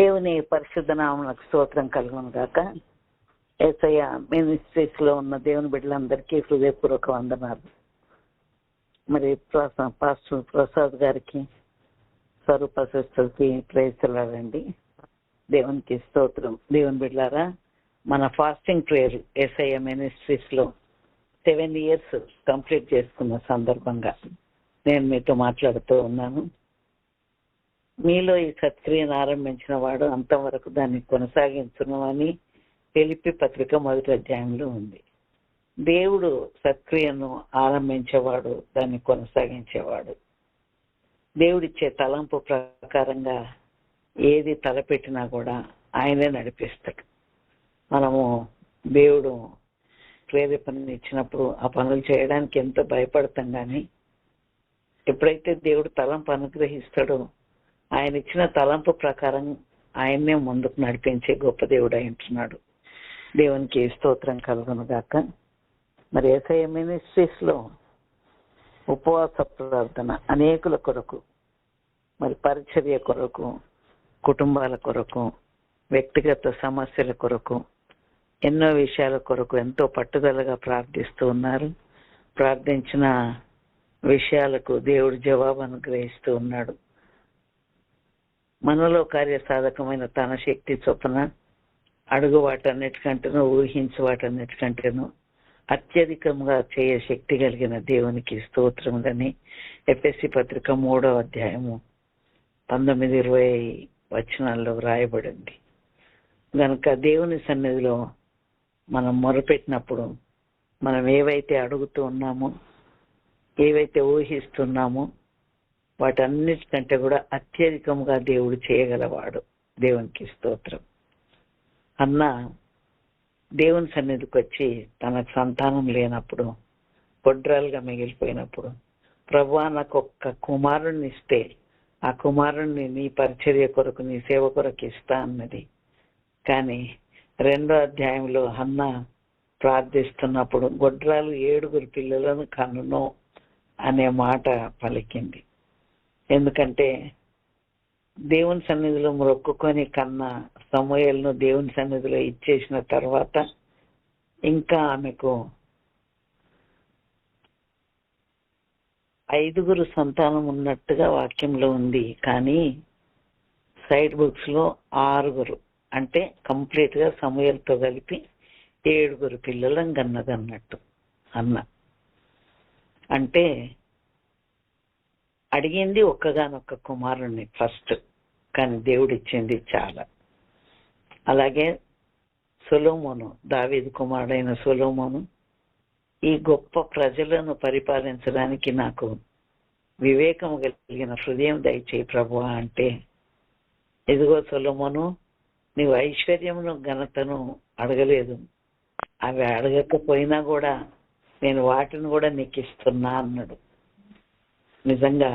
దేవుని పరిశుద్ధ నామకు స్తోత్రం కలుగును గాక. ఏసయ్య మినిస్ట్రీస్లో ఉన్న దేవుని బిడ్డలందరికీ హృదయపూర్వక వందనాలు. మరి పాస్టర్ ప్రసాద్ గారికి స్వరూప సిస్టర్కి ప్రేసలాడండి దేవునికి స్తోత్రం. దేవుని బిడ్డలారా మన ఫాస్టింగ్ ప్రేయర్ ఎస్ఐ మినిస్ట్రీస్లో సెవెన్ ఇయర్స్ కంప్లీట్ చేసుకున్న సందర్భంగా నేను మీతో మాట్లాడుతూ ఉన్నాను. మీలో ఈ సత్క్రియను ఆరంభించిన వాడు అంతవరకు దాన్ని కొనసాగించునని తెలిపి పత్రిక మొదటి అధ్యాయంలో ఉంది. దేవుడు సత్క్రియను ఆరంభించేవాడు దాన్ని కొనసాగించేవాడు. దేవుడిచ్చే తలంపు ప్రకారంగా ఏది తలపెట్టినా కూడా ఆయనే నడిపిస్తాడు. మనము దేవుడు ప్రేరేపణ ఇచ్చినప్పుడు ఆ పనులు చేయడానికి ఎంతో భయపడతాం కానీ ఎప్పుడైతే దేవుడు తలంపు అనుగ్రహిస్తాడో ఆయన ఇచ్చిన తలంపు ప్రకారం ఆయన్నే ముందుకు నడిపించే గొప్ప దేవుడు అయి ఉంటున్నాడు. దేవునికి స్తోత్రం కలుగును గాక. మరి ఏసఐ మినిస్ట్రీస్లో ఉపవాస ప్రార్థన అనేకుల కొరకు మరి పరిచర్య కొరకు కుటుంబాల కొరకు వ్యక్తిగత సమస్యల కొరకు ఎన్నో విషయాల కొరకు ఎంతో పట్టుదలగా ప్రార్థిస్తూ ఉన్నారు. ప్రార్థించిన విషయాలకు దేవుడు జవాబు అనుగ్రహిస్తూ ఉన్నాడు. మనలో కార్యసాధకమైన తన శక్తి చొప్పున అడుగు వాటన్నిటికంటేనూ ఊహించు వాటన్నిటికంటేనూ అత్యధికంగా చేయ శక్తి కలిగిన దేవునికి స్తోత్రములని ఎఫ్ఎస్సి పత్రిక మూడో అధ్యాయము పంతొమ్మిది ఇరవై వచనాల్లో వ్రాయబడింది. కనుక దేవుని సన్నిధిలో మనం మొరపెట్టినప్పుడు మనం ఏవైతే అడుగుతూ ఉన్నామో ఏవైతే ఊహిస్తున్నామో వాటన్నిటికంటే కూడా అత్యధికంగా దేవుడు చేయగలవాడు. దేవునికి స్తోత్రం. అన్న దేవుని సన్నిధికి వచ్చి తనకు సంతానం లేనప్పుడు గొడ్రాలుగా మిగిలిపోయినప్పుడు ప్రభా నాకు ఒక్క కుమారుణ్ణి ఇస్తే ఆ కుమారుణ్ణి నీ పరిచర్య కొరకు నీ సేవ కొరకు ఇస్తా అన్నది. కానీ రెండో అధ్యాయంలో అన్న ప్రార్థిస్తున్నప్పుడు గొడ్రాలు ఏడుగురు పిల్లలను కనును అనే మాట పలికింది. ఎందుకంటే దేవుని సన్నిధిలో మొక్కుకొని కన్నా సమూహలను దేవుని సన్నిధిలో ఇచ్చేసిన తర్వాత ఇంకా ఆమెకు ఐదుగురు సంతానం ఉన్నట్టుగా వాక్యంలో ఉంది. కానీ సైడ్ బుక్స్లో ఆరుగురు అంటే కంప్లీట్గా సమూహలతో కలిపి ఏడుగురు పిల్లలను గన్నదన్నట్టు అన్న. అంటే అడిగింది ఒక్కగానొక్క కుమారుణ్ణి ఫస్ట్ కానీ దేవుడు ఇచ్చింది చాలా. అలాగే సొలోమోను దావీదు కుమారుడైన సొలోమోను ఈ గొప్ప ప్రజలను పరిపాలించడానికి నాకు వివేకం కలిగిన హృదయం దయచేయి ప్రభు అంటే ఇదిగో సొలోమోను నీవు ఐశ్వర్యమును ఘనతను అడగలేదు. అవి అడగకపోయినా కూడా నేను వాటిని కూడా నీకు ఇస్తున్నా అన్నాడు. నిజంగా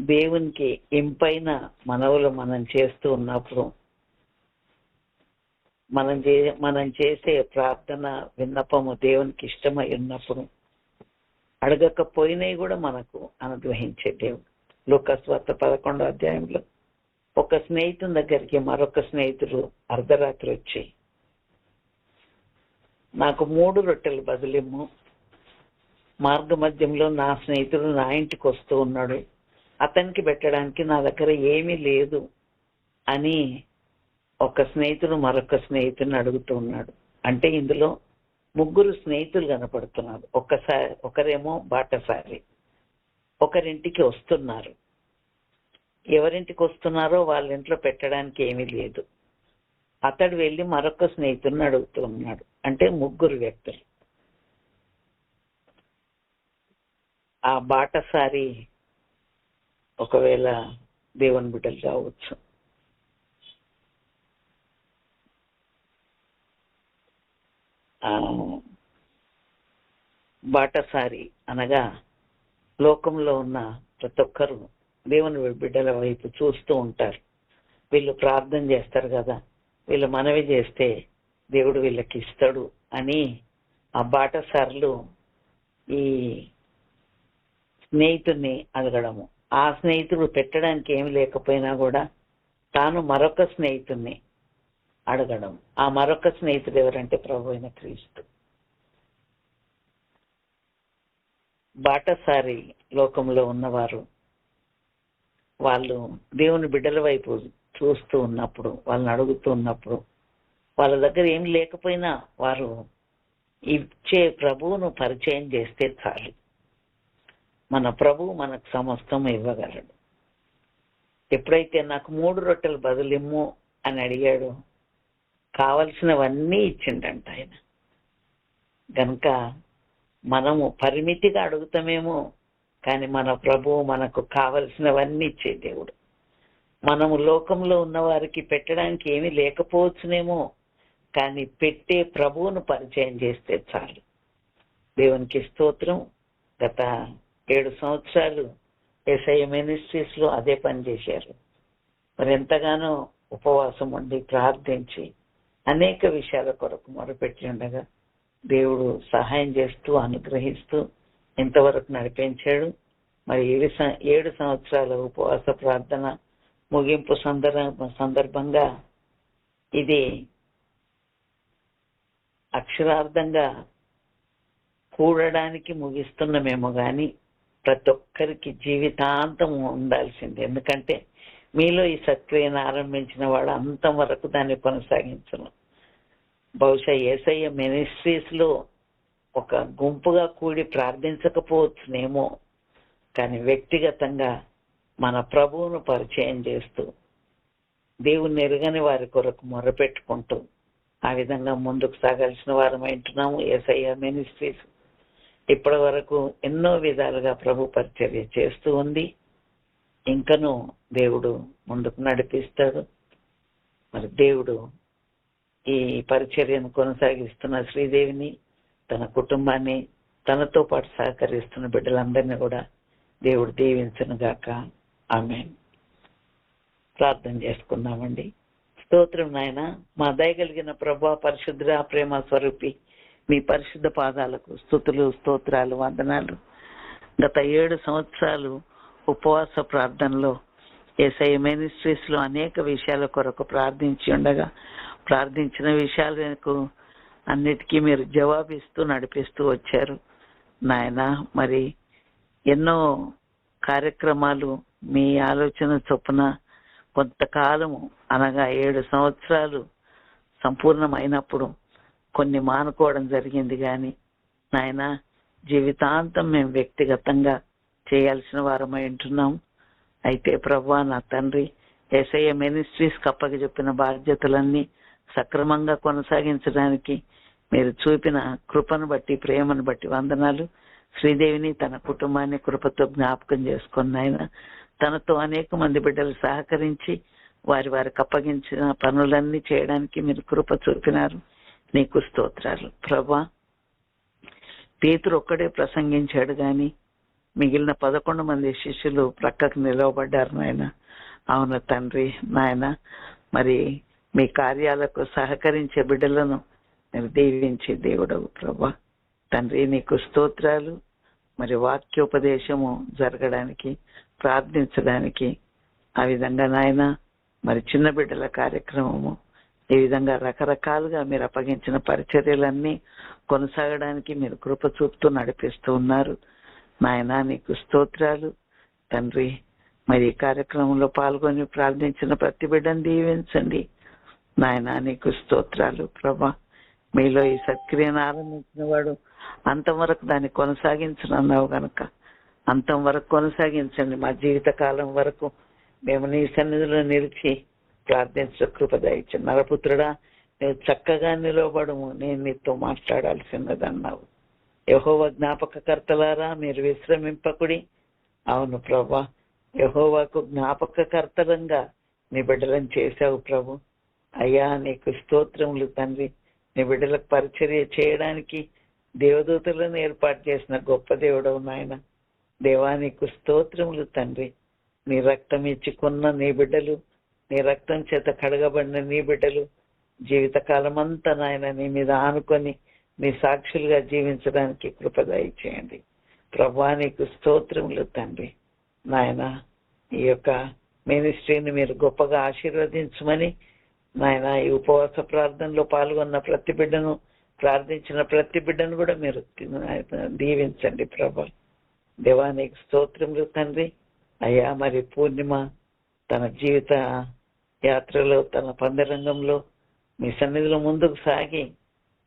దేవునికి ఇంపైన మనవులు మనం చేస్తూ ఉన్నప్పుడు మనం చే మనం చేసే ప్రార్థన విన్నపము దేవునికి ఇష్టమై ఉన్నప్పుడు అడగకపోయినవి కూడా మనకు అనుగ్రహించే దేవుడు. లోకస్వార్త పదకొండో అధ్యాయంలో ఒక స్నేహితుని దగ్గరికి మరొక స్నేహితుడు అర్ధరాత్రి వచ్చి నాకు మూడు రొట్టెలు బదులిమ్ము మార్గ మధ్యంలో నా స్నేహితుడు నా ఇంటికి వస్తూ ఉన్నాడు. అతనికి పెట్టడానికి నా దగ్గర ఏమీ లేదు అని ఒక స్నేహితుడు మరొక స్నేహితుడిని అడుగుతూ ఉన్నాడు. అంటే ఇందులో ముగ్గురు స్నేహితులు కనపడుతున్నారు. ఒకసారి ఒకరేమో బాటసారి ఒకరింటికి వస్తున్నారు. ఎవరింటికి వస్తున్నారో వాళ్ళ ఇంట్లో పెట్టడానికి ఏమీ లేదు. అతడు వెళ్ళి మరొక స్నేహితుడిని అడుగుతూ ఉన్నాడు. అంటే ముగ్గురు వ్యక్తులు. ఆ బాటసారి ఒకవేళ దేవుని బిడ్డలు కావచ్చు బాటసారి అనగా లోకంలో ఉన్న ప్రతి ఒక్కరు దేవుని బిడ్డల వైపు చూస్తూ ఉంటారు. వీళ్ళు ప్రార్థన చేస్తారు కదా వీళ్ళు మనవి చేస్తే దేవుడు వీళ్ళకి ఇస్తాడు అని ఆ బాటసార్లు ఈ స్నేహితుడిని అడగడము. ఆ స్నేహితుడు పెట్టడానికి ఏమి లేకపోయినా కూడా తాను మరొక స్నేహితుణ్ణి అడగడం. ఆ మరొక స్నేహితుడు ఎవరంటే ప్రభు అయిన క్రీస్తు. బాటసారి లోకంలో ఉన్నవారు వాళ్ళు దేవుని బిడ్డల వైపు చూస్తూ ఉన్నప్పుడు వాళ్ళని అడుగుతూ ఉన్నప్పుడు వాళ్ళ దగ్గర ఏం లేకపోయినా వారు ఇచ్చే ప్రభువును పరిచయం చేస్తే చాలు. మన ప్రభువు మనకు సమస్తం ఇవ్వగలడు. ఎప్పుడైతే నాకు మూడు రొట్టెలు బదులిమ్ము అని అడిగాడు కావలసినవన్నీ ఇచ్చిండంట ఆయన. గనుక మనము పరిమితిగా అడుగుతామేమో కానీ మన ప్రభువు మనకు కావలసినవన్నీ ఇచ్చే దేవుడు. మనము లోకంలో ఉన్న వారికి పెట్టడానికి ఏమీ లేకపోవచ్చునేమో కానీ పెట్టే ప్రభువును పరిచయం చేస్తే చాలు. దేవునికి స్తోత్రం. గత ఏడు సంవత్సరాలు ఏసఐ మినిస్ట్రీస్లో అదే పని చేశారు. మరి ఎంతగానో ఉపవాసం ఉండి ప్రార్థించి అనేక విషయాల కొరకు మొరపెట్టి ఉండగా దేవుడు సహాయం చేస్తూ అనుగ్రహిస్తూ ఇంతవరకు నడిపించాడు. మరి ఏడు సం- ఏడు సంవత్సరాల ఉపవాస ప్రార్థన ముగింపు సందర్భ సందర్భంగా ఇది అక్షరార్థంగా కూడడానికి ముగిస్తున్నామేమో కానీ ప్రతి ఒక్కరికి జీవితాంతం ఉండాల్సింది. ఎందుకంటే మీలో ఈ సత్క్రియను ఆరంభించిన వాడు అంతం వరకు దాన్ని కొనసాగించను. బహుశా ఏసయ్య మినిస్ట్రీస్లో ఒక గుంపుగా కూడి ప్రార్థించకపోవచ్చునేమో కానీ వ్యక్తిగతంగా మన ప్రభువును పరిచయం చేస్తూ దేవుని ఎరుగని వారి కొరకు మొరపెట్టుకుంటూ ఆ విధంగా ముందుకు సాగాల్సిన వారం వింటున్నాము ఏసయ్య మినిస్ట్రీస్. ఇప్పటి వరకు ఎన్నో విధాలుగా ప్రభు పరిచర్య చేస్తూ ఉంది. ఇంకను దేవుడు ముందుకు నడిపిస్తాడు. మరి దేవుడు ఈ పరిచర్యను కొనసాగిస్తున్న శ్రీదేవిని తన కుటుంబాన్ని తనతో పాటు సహకరిస్తున్న బిడ్డలందరినీ కూడా దేవుడు దీవించను గాక. ఆమె ప్రార్థన చేసుకుందామండి. స్తోత్రం నాయన మా దయగలిగిన ప్రభా పరిశుద్ర ప్రేమ స్వరూపి మీ పరిశుద్ధ పాదాలకు స్థుతులు స్తోత్రాలు వందనాలు. గత ఏడు సంవత్సరాలు ఉపవాస ప్రార్థనలో ఏసఐ మినిస్ట్రీస్లో అనేక విషయాల కొరకు ప్రార్థించి ఉండగా ప్రార్థించిన విషయాలకు అన్నిటికీ మీరు జవాబిస్తూ నడిపిస్తూ వచ్చారు. నాయన మరి ఎన్నో కార్యక్రమాలు మీ ఆలోచన చొప్పున కొంతకాలము అనగా ఏడు సంవత్సరాలు సంపూర్ణమైనప్పుడు కొన్ని మానుకోవడం జరిగింది కానీ నాయన జీవితాంతం మేము వ్యక్తిగతంగా చేయాల్సిన వారమై ఉంటున్నాం. అయితే ప్రభా నా తండ్రి ఎస్ఐ మినిస్ట్రీస్ కప్పకి చెప్పిన బాధ్యతలన్నీ సక్రమంగా కొనసాగించడానికి మీరు చూపిన కృపను బట్టి ప్రేమను బట్టి వందనాలు. శ్రీదేవిని తన కుటుంబాన్ని కృపతో జ్ఞాపకం చేసుకున్న ఆయన తనతో అనేక మంది బిడ్డలు సహకరించి వారి వారికి అప్పగించిన పనులన్నీ చేయడానికి మీరు కృప చూపినారు. నీకు స్తోత్రాలు. ప్రభా పేతురు ఒక్కడే ప్రసంగించాడు గాని మిగిలిన పదకొండు మంది శిష్యులు ప్రక్కకు నిలవబడ్డారు నాయన. అవును తండ్రి నాయన మరి మీ కార్యాలకు సహకరించే బిడ్డలను మీరు దీవించే దేవుడవు ప్రభా. తండ్రి నీకు స్తోత్రాలు మరి వాక్యోపదేశము జరగడానికి ప్రార్థించడానికి ఆ విధంగా నాయన మరి చిన్న బిడ్డల కార్యక్రమము ఈ విధంగా రకరకాలుగా మీరు అప్పగించిన పరిచర్యలన్నీ కొనసాగడానికి మీరు కృప చూపుతూ నడిపిస్తూ ఉన్నారు. నాయన నీకు స్తోత్రాలు. తండ్రి మరి ఈ కార్యక్రమంలో పాల్గొని ప్రార్థించిన ప్రతి బిడ్డను దీవించండి. నాయన నీకు స్తోత్రాలు. ప్రభా మీలో ఈ సత్క్రియను ఆరంభించిన వాడు అంతం వరకు దాన్ని కొనసాగించనన్నావు గనక. అంతం వరకు కొనసాగించండి. మా జీవిత కాలం వరకు మేము నీ సన్నిధిలో నిలిచి ప్రార్థించు కృప దయచండి నరపుత్రుడా నువ్వు చక్కగా నిలవబడము. నేను నీతో మాట్లాడాల్సినదన్నావు. యహోవ జ్ఞాపకకర్తలారా మీరు విశ్రమింపకుడి. అవును ప్రభా యహోవాకు జ్ఞాపకకర్తలంగా నీ బిడ్డలను చేశావు ప్రభు. అయ్యా నీకు స్తోత్రములు తండ్రి. నీ బిడ్డలకు పరిచర్య చేయడానికి దేవదూతలను ఏర్పాటు చేసిన గొప్ప దేవుడవు నాయన. దేవా నీకు స్తోత్రములు తండ్రి. నీ రక్తం ఇచ్చుకున్న నీ బిడ్డలు నీ రక్తం చేత కడగబడిన నీ బిడ్డలు జీవితకాలం అంతా నాయన నీ మీద ఆనుకొని నీ సాక్షులుగా జీవించడానికి కృపదాయి చేయండి ప్రభా నీకు స్తోత్రములు తండ్రి. నాయన ఈ యొక్క మినిస్ట్రీని మీరు గొప్పగా ఆశీర్వదించమని నాయన ఈ ఉపవాస ప్రార్థనలో పాల్గొన్న ప్రతి బిడ్డను ప్రార్థించిన ప్రతి బిడ్డను కూడా మీరు దీవించండి ప్రభా. దేవానికి స్తోత్రములు తండ్రి. అయ్యా మరి పూర్ణిమ తన జీవిత యాత్రలో తన పందరంగంలో మీ సన్నిధిలో ముందుకు సాగి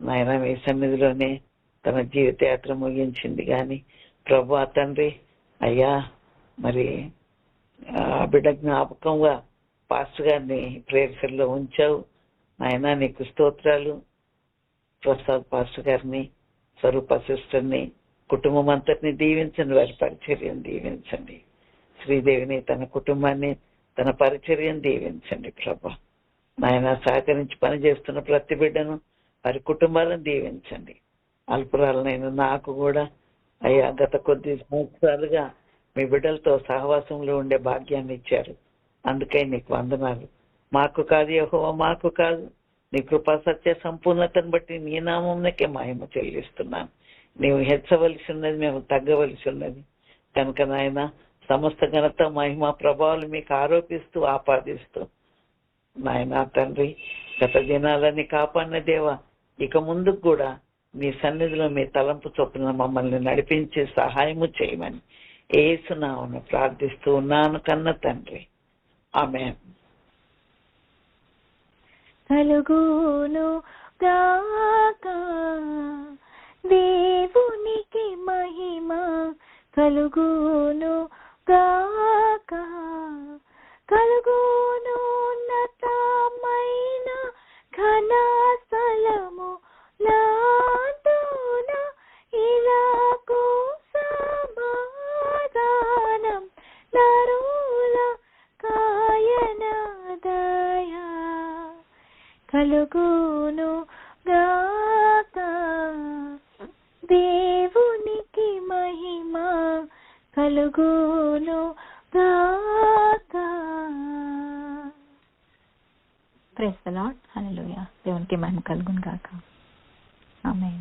నాయన మీ సన్నిధిలోనే తన జీవిత యాత్ర ముగించింది. కానీ ప్రభు తండ్రి అయ్యా మరి ఆ బిడ్డ జ్ఞాపకంగా పాస్టర్ గారిని ప్రేయర్స్లో ఉంచావు. నాయన నీకు స్తోత్రాలు. ప్రసాద్ పాస్టర్ గారిని స్వరూప సిస్టర్ని కుటుంబం అంతటిని దీవించండి. వారి పరిచర్యను దీవించండి. శ్రీదేవిని తన కుటుంబాన్ని తన పరిచర్యను దీవించండి ప్రభా. నాయన సహకరించి పనిచేస్తున్న ప్రతి బిడ్డను వారి కుటుంబాలను దీవించండి. అల్పురాలనైన నాకు కూడా అయ్యా గత కొద్ది సంవత్సరాలుగా మీ బిడ్డలతో సహవాసంలో ఉండే భాగ్యాన్ని ఇచ్చారు. అందుకే నీకు వందనాలు. మాకు కాదు యెహోవా మాకు కాదు. నీ కృపా సత్య సంపూర్ణతను బట్టి నీ నామంకే మహిమ చెల్లిస్తున్నాను నీవు హెచ్చవలసి ఉన్నది మేము తగ్గవలసి ఉన్నది. కనుక నాయన సమస్త ఘనత మహిమ ప్రభావాలు మీకు ఆరోపిస్తూ ఆపాదిస్తూ. నాయన తండ్రి గత దినాలని కాపాడిన దేవ ఇక ముందుకు కూడా మీ సన్నిధిలో మీ తలంపు చొప్పున మమ్మల్ని నడిపించే సహాయము చేయమని ఏసునామను ప్రార్థిస్తూ ఉన్నాను కన్న తండ్రి. ఆమె కలుగును దేవునికి మహిమ కలుగును గాక కలుగునున్నతమైన ఘన స్థలము నాతోన ఇలాగు సమాధానం నరుల కాయనదయా. కలుగును కలుగును గాక ప్రెస్ ద లార్డ్ హల్లెలూయా దేవునికి మహిమ కలుగును గాక ఆమేన్